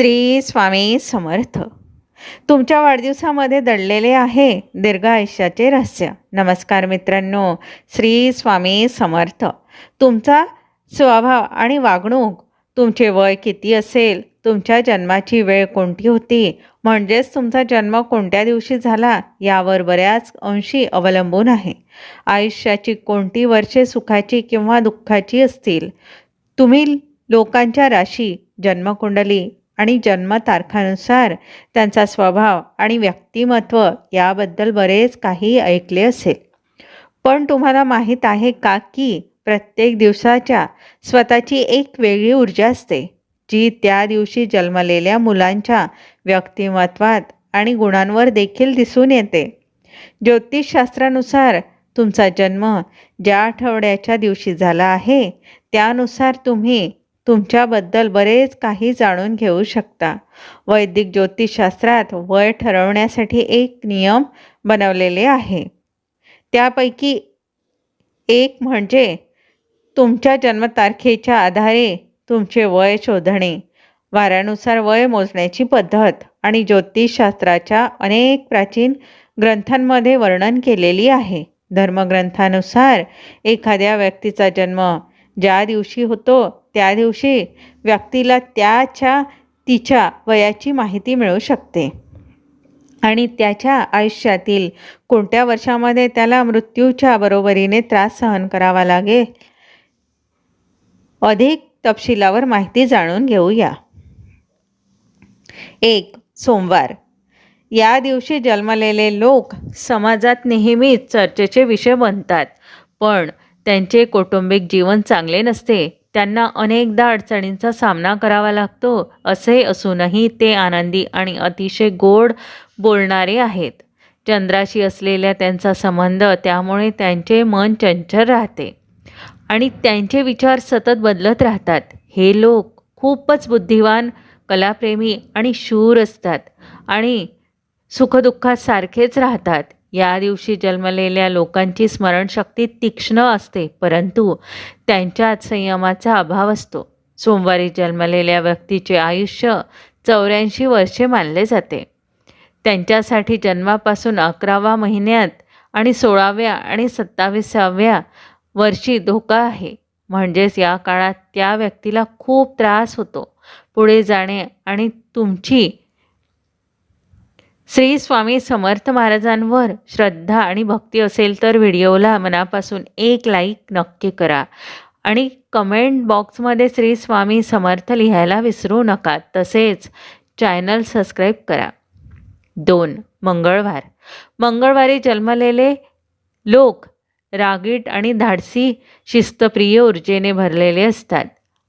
श्री स्वामी समर्थ. तुमच्या वाढदिवसामध्ये दडलेले आहे दीर्घ आयुष्याचे रहस्य. नमस्कार मित्रांनो श्री स्वामी समर्थ. तुमचा स्वभाव आणि वागणूक तुमचे वय किती असेल तुमच्या जन्माची वेळ कोणती होती म्हणजेच तुमचा जन्म कोणत्या दिवशी झाला यावर बऱ्याच अंशी अवलंबून आहे. आयुष्याची कोणती वर्षे सुखाची किंवा दुःखाची असतील? तुम्ही लोकांच्या राशी जन्मकुंडली आणि जन्मतारखानुसार त्यांचा स्वभाव आणि व्यक्तिमत्व याबद्दल बरेच काही ऐकले असेल. पण तुम्हाला माहीत आहे का की प्रत्येक दिवसाच्या स्वतःची एक वेगळी ऊर्जा असते जी त्या दिवशी जन्मलेल्या मुलांच्या व्यक्तिमत्वात आणि गुणांवर देखील दिसून येते. ज्योतिषशास्त्रानुसार तुमचा जन्म ज्या आठवड्याच्या दिवशी झाला आहे त्यानुसार तुम्ही तुमच्याबद्दल बरेच काही जाणून घेऊ शकता. वैदिक ज्योतिषशास्त्रात वय ठरवण्यासाठी एक नियम बनवलेले आहे. त्यापैकी एक म्हणजे तुमच्या जन्मतारखेच्या आधारे तुमचे वय शोधणे वाऱ्यानुसार वय मोजण्याची पद्धत आणि ज्योतिषशास्त्राच्या अनेक प्राचीन ग्रंथांमध्ये वर्णन केलेली आहे. धर्मग्रंथानुसार एखाद्या व्यक्तीचा जन्म ज्या दिवशी होतो त्या दिवशी व्यक्तीला त्याच्या तिच्या वयाची माहिती मिळू शकते. आणि त्याच्या आयुष्यातील कोणत्या वर्षामध्ये त्याला मृत्यूच्या बरोबरीने त्रास सहन करावा लागेल अधिक तपशिलावर माहिती जाणून घेऊया. एक सोमवार. या दिवशी जन्मलेले लोक समाजात नेहमीच चर्चेचे विषय बनतात पण त्यांचे कौटुंबिक जीवन चांगले नसते. त्यांना अनेकदा अडचणींचा सामना करावा लागतो असे असूनही ते आनंदी आणि अतिशय गोड बोलणारे आहेत. चंद्राशी असलेल्या त्यांचा संबंध त्यामुळे त्यांचे मन चंचल राहते. आणि त्यांचे विचार सतत बदलत राहतात. हे लोक खूपच बुद्धिवान कलाप्रेमी आणि शूर असतात आणि सुखदुःखासारखेच राहतात. या दिवशी जन्मलेल्या लोकांची स्मरणशक्ती तीक्ष्ण असते परंतु त्यांच्यात संयमाचा अभाव असतो. सोमवारी जन्मलेल्या व्यक्तीचे आयुष्य चौऱ्याऐंशी वर्षे मानले जाते. त्यांच्यासाठी जन्मापासून अकरावा महिन्यात आणि सोळाव्या आणि सत्तावीसाव्या वर्षी धोका आहे. म्हणजेच या काळात त्या व्यक्तीला खूप त्रास होतो. पुढे जाणे आणि तुमची श्री स्वामी समर्थ महाराजांवर श्रद्धा आणि भक्ती असेल तर व्हिडिओला मनापासून एक लाईक नक्की करा. आणि कमेंट बॉक्समध्ये श्री स्वामी समर्थ लिहायला विसरू नका. तसेच चॅनल सबस्क्राईब करा. दोन मंगळवार. मंगळवारी जन्मलेले लोक रागीट आणि धाडसी शिस्तप्रिय ऊर्जेने भरलेले असतात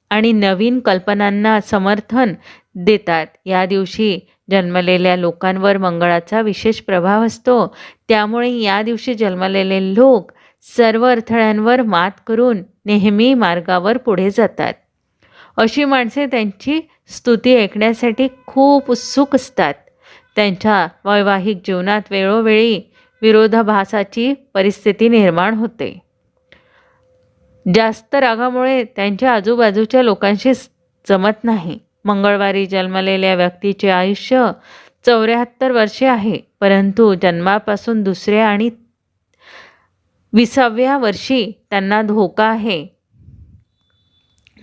आणि नवीन कल्पनांना समर्थन देतात. या दिवशी जन्मलेल्या लोकांवर मंगळाचा विशेष प्रभाव असतो. त्यामुळे या दिवशी जन्मलेले लोक सर्व अडथळ्यांवर मात करून नेहमी मार्गावर पुढे जातात. अशी माणसे त्यांची स्तुती ऐकण्यासाठी खूप उत्सुक असतात. त्यांच्या वैवाहिक जीवनात वेळोवेळी विरोधाभासाची परिस्थिती निर्माण होते. जास्त रागामुळे त्यांच्या आजूबाजूच्या लोकांशी जमत नाही. मंगळवारी जन्मलेल्या व्यक्तीचे आयुष्य चौऱ्याहत्तर वर्षे आहे परंतु जन्मापासून दुसऱ्या आणि विसाव्या वर्षी त्यांना धोका आहे.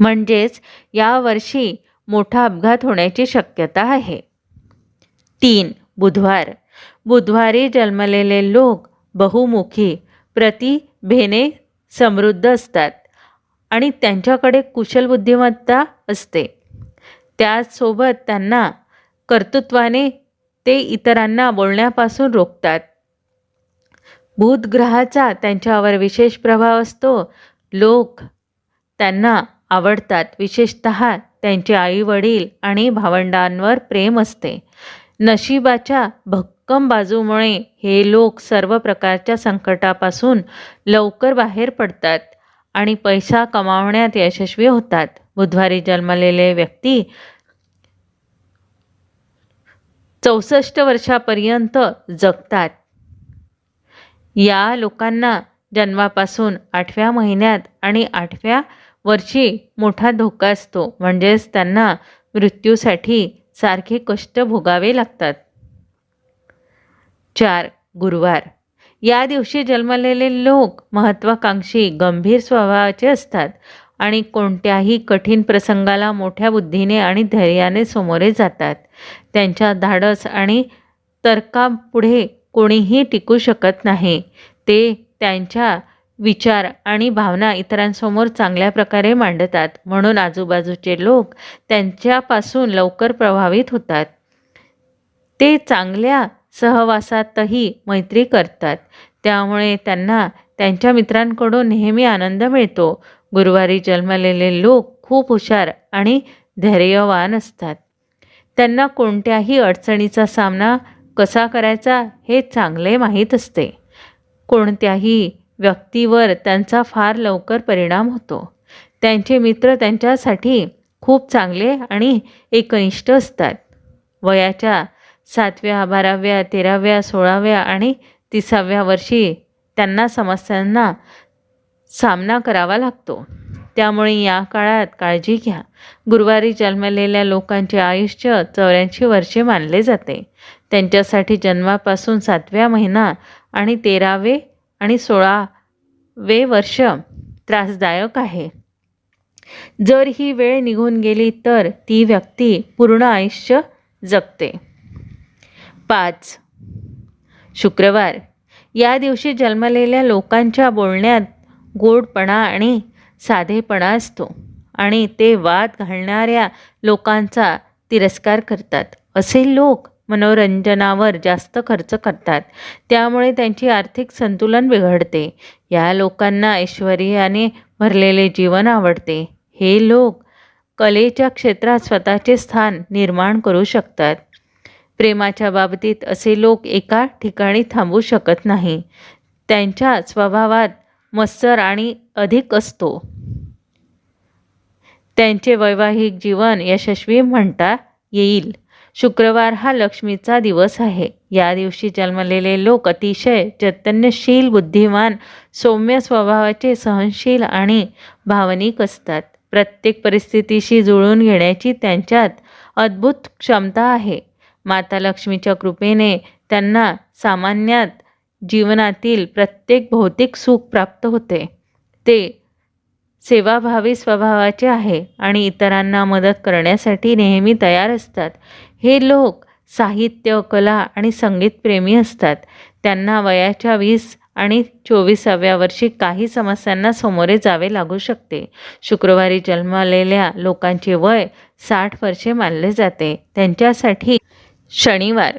म्हणजेच या वर्षी मोठा अपघात होण्याची शक्यता आहे. तीन बुधवार. बुधवारी जन्मलेले लोक बहुमुखी प्रतिभेने समृद्ध असतात आणि त्यांच्याकडे कुशल बुद्धिमत्ता असते. त्याचसोबत त्यांना कर्तृत्वाने ते इतरांना बोलण्यापासून रोखतात. भूतग्रहाचा त्यांच्यावर विशेष प्रभाव असतो. लोक त्यांना आवडतात. विशेषत त्यांचे आई वडील आणि भावंडांवर प्रेम असते. नशिबाच्या भक्कम बाजूमुळे हे लोक सर्व प्रकारच्या संकटापासून लवकर बाहेर पडतात. आणि पैसा कमावण्यात यशस्वी होतात. बुधवारी जन्मलेले व्यक्ती चौसष्ट वर्षापर्यंत जगतात. या लोकांना जन्मापासून आठव्या महिन्यात आणि आठव्या वर्षी मोठा धोका असतो. म्हणजेच त्यांना मृत्यूसाठी सारखे कष्ट भोगावे लागतात. चार गुरुवार. या दिवशी जन्मलेले लोक महत्त्वाकांक्षी गंभीर स्वभावाचे असतात आणि कोणत्याही कठीण प्रसंगाला मोठ्या बुद्धीने आणि धैर्याने सामोरे जातात. त्यांच्या धाडस आणि तर्कापुढे कोणीही टिकू शकत नाही. ते त्यांच्या विचार आणि भावना इतरांसमोर चांगल्या प्रकारे मांडतात. म्हणून आजूबाजूचे लोक त्यांच्यापासून लवकर प्रभावित होतात. ते चांगल्या सहवासातही मैत्री करतात. त्यामुळे त्यांना त्यांच्या मित्रांकडून नेहमी आनंद मिळतो. गुरुवारी जन्मलेले लोक खूप हुशार आणि धैर्यवान असतात. त्यांना कोणत्याही अडचणीचा सामना कसा करायचा हे चांगले माहीत असते. कोणत्याही व्यक्तीवर त्यांचा फार लवकर परिणाम होतो. त्यांचे मित्र त्यांच्यासाठी खूप चांगले आणि एकनिष्ठ असतात. वयाच्या सातव्या बाराव्या तेराव्या सोळाव्या आणि तिसाव्या वर्षी त्यांना समस्यांना सामना करावा लागतो. त्यामुळे या काळात काळजी घ्या. गुरुवारी जन्मलेल्या लोकांचे आयुष्य चौऱ्याऐंशी वर्षे मानले जाते. त्यांच्यासाठी जन्मापासून सातव्या महिना आणि तेरावे आणि सोळावे वर्ष त्रासदायक आहे. जर ही वेळ निघून गेली तर ती व्यक्ती पूर्ण आयुष्य जगते. पाच. शुक्रवार. या दिवशी जन्मलेल्या लोकांच्या बोलण्यात गोडपणा आणि साधेपणा असतो आणि ते वाद घालणाऱ्या लोकांचा तिरस्कार करतात. असे लोक मनोरंजनावर जास्त खर्च करतात. त्यामुळे त्यांची आर्थिक संतुलन बिघडते. या लोकांना ऐश्वर्याने भरलेले जीवन आवडते. हे लोक कलेच्या क्षेत्रात स्वतःचे स्थान निर्माण करू शकतात. प्रेमाच्या बाबतीत असे लोक एका ठिकाणी थांबू शकत नाही. त्यांच्या स्वभावात मत्सर आणि अधिक असतो. त्यांचे वैवाहिक जीवन यशस्वी म्हणता येईल. शुक्रवार हा लक्ष्मीचा दिवस आहे. या दिवशी जन्मलेले लोक अतिशय चैतन्यशील बुद्धिमान सौम्य स्वभावाचे सहनशील आणि भावनिक असतात. प्रत्येक परिस्थितीशी जुळून घेण्याची त्यांच्यात अद्भुत क्षमता आहे. माता लक्ष्मीच्या कृपेने त्यांना सामान्यात जीवनातील प्रत्येक भौतिक सुख प्राप्त होते. ते सेवाभावी स्वभावाचे आहे आणि इतरांना मदत करण्यासाठी नेहमी तयार असतात. हे लोक साहित्य कला आणि संगीतप्रेमी असतात. त्यांना वयाच्या वीस आणि चोवीसाव्या वर्षी काही समस्यांना सामोरे जावे लागू शकते. शुक्रवारी जन्मलेल्या लोकांचे वय साठ वर्षे मानले जाते. त्यांच्यासाठी शनिवार.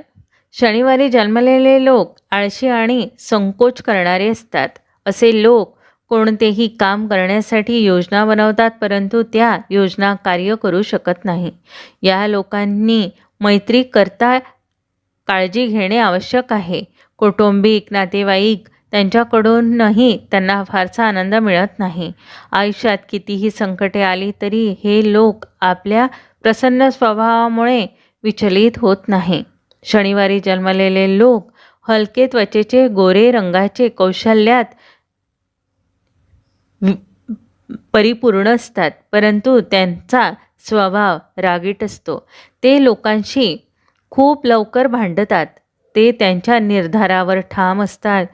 शनिवारी जन्मलेले लोक आळशी आणि संकोच करणारे असतात. असे लोक कोणतेही काम करण्यासाठी योजना बनवतात परंतु त्या योजना कार्य करू शकत नाही. या लोकांनी मैत्री करता काळजी घेणे आवश्यक आहे. कौटुंबिक नातेवाईक त्यांच्याकडूनही त्यांना फारसा आनंद मिळत नाही. आयुष्यात कितीही संकटे आली तरी हे लोक आपल्या प्रसन्न स्वभावामुळे विचलित होत नाही. शनिवारी जन्मलेले लोक हलके त्वचेचे गोरे रंगाचे कौशल्यात परिपूर्ण असतात परंतु त्यांचा स्वभाव रागीट असतो. ते लोकांशी खूप लवकर भांडतात. ते त्यांच्या निर्धारावर ठाम असतात.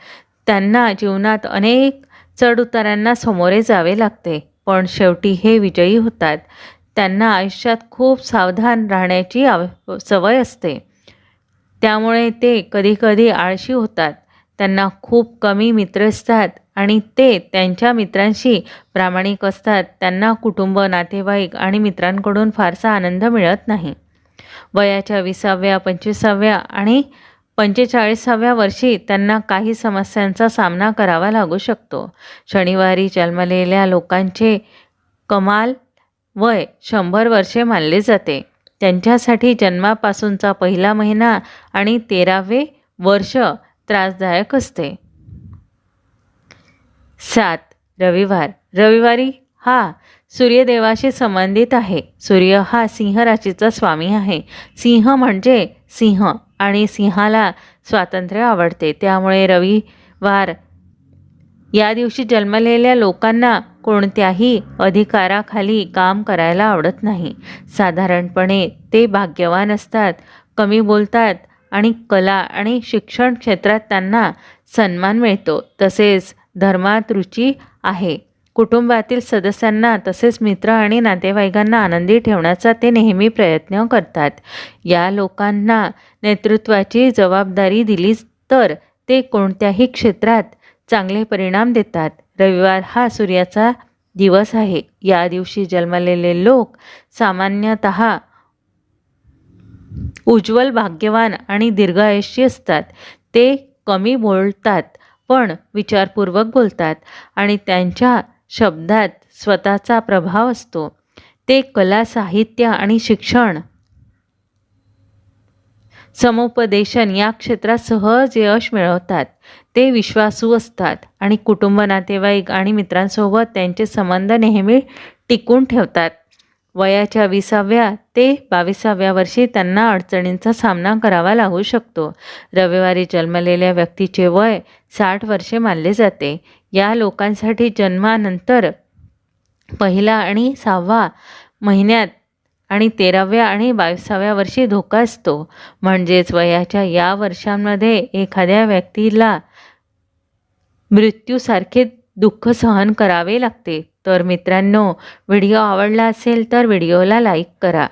त्यांना जीवनात अनेक चढउतारांना सामोरे जावे लागते पण शेवटी हे विजयी होतात. त्यांना आयुष्यात खूप सावधान राहण्याची आव सवय असते. त्यामुळे ते कधीकधी आळशी होतात. त्यांना खूप कमी मित्र असतात आणि ते त्यांच्या मित्रांशी प्रामाणिक असतात. त्यांना कुटुंब नातेवाईक आणि मित्रांकडून फारसा आनंद मिळत नाही. वयाच्या विसाव्या पंचवीसाव्या आणि पंचेचाळीसाव्या वर्षी त्यांना काही समस्यांचा सामना करावा लागू शकतो. शनिवारी जन्मलेल्या लोकांचे कमाल वय शंभर वर्षे मानले जाते. त्यांच्यासाठी जन्मापासूनचा पहिला महिना आणि तेरावे वर्ष त्रासदायक असते. सात. रविवार. रविवारी हा सूर्यदेवाशी संबंधित आहे. सूर्य हा सिंह राशीचा स्वामी आहे. सिंह म्हणजे सिंह आणि सिंहाला स्वातंत्र्य आवडते. त्यामुळे रविवार या दिवशी जन्मलेल्या लोकांना कोणत्याही अधिकाराखाली काम करायला आवडत नाही. साधारणपणे ते भाग्यवान असतात कमी बोलतात आणि कला आणि शिक्षण क्षेत्रात त्यांना सन्मान मिळतो. तसेच धर्मात रुची आहे. कुटुंबातील सदस्यांना तसेच मित्र आणि नातेवाईकांना आनंदी ठेवण्याचा ते नेहमी प्रयत्न करतात. या लोकांना नेतृत्वाची जबाबदारी दिली तर ते कोणत्याही क्षेत्रात चांगले परिणाम देतात. रविवार हा सूर्याचा दिवस आहे. या दिवशी जन्मलेले लोक सामान्यतः उज्ज्वल भाग्यवान आणि दीर्घायुष्य असतात. ते कमी बोलतात पण विचारपूर्वक बोलतात आणि त्यांच्या शब्दात स्वतःचा प्रभाव असतो. ते कला साहित्य आणि शिक्षण समुपदेशन या क्षेत्रात सहज यश मिळवतात. ते विश्वासू असतात आणि कुटुंब नातेवाईक आणि मित्रांसोबत त्यांचे संबंध नेहमी टिकून ठेवतात. वयाच्या विसाव्या ते बावीसाव्या वर्षी त्यांना अडचणींचा सामना करावा लागू शकतो. रविवारी जन्मलेल्या व्यक्तीचे वय साठ वर्षे मानले जाते. या लोकांसाठी जन्मानंतर पहिला आणि सहावा महिन्यात आणि तेराव्या आणि बावीसाव्या वर्षी धोका असतो. म्हणजेच वयाच्या या वर्षांमध्ये एखाद्या व्यक्तीला मृत्यूसारखे दुःख सहन करावे लागते. तर मित्रांनो व्हिडिओ आवडला असेल तर व्हिडिओला लाईक करा.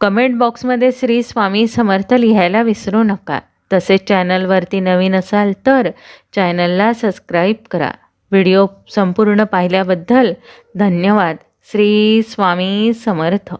कमेंट बॉक्समध्ये श्री स्वामी समर्थ लिहायला विसरू नका. तसेच चॅनलवरती नवीन असाल तर चॅनलला सबस्क्राईब करा. व्हिडिओ संपूर्ण पाहिल्याबद्दल धन्यवाद. श्री स्वामी समर्थ.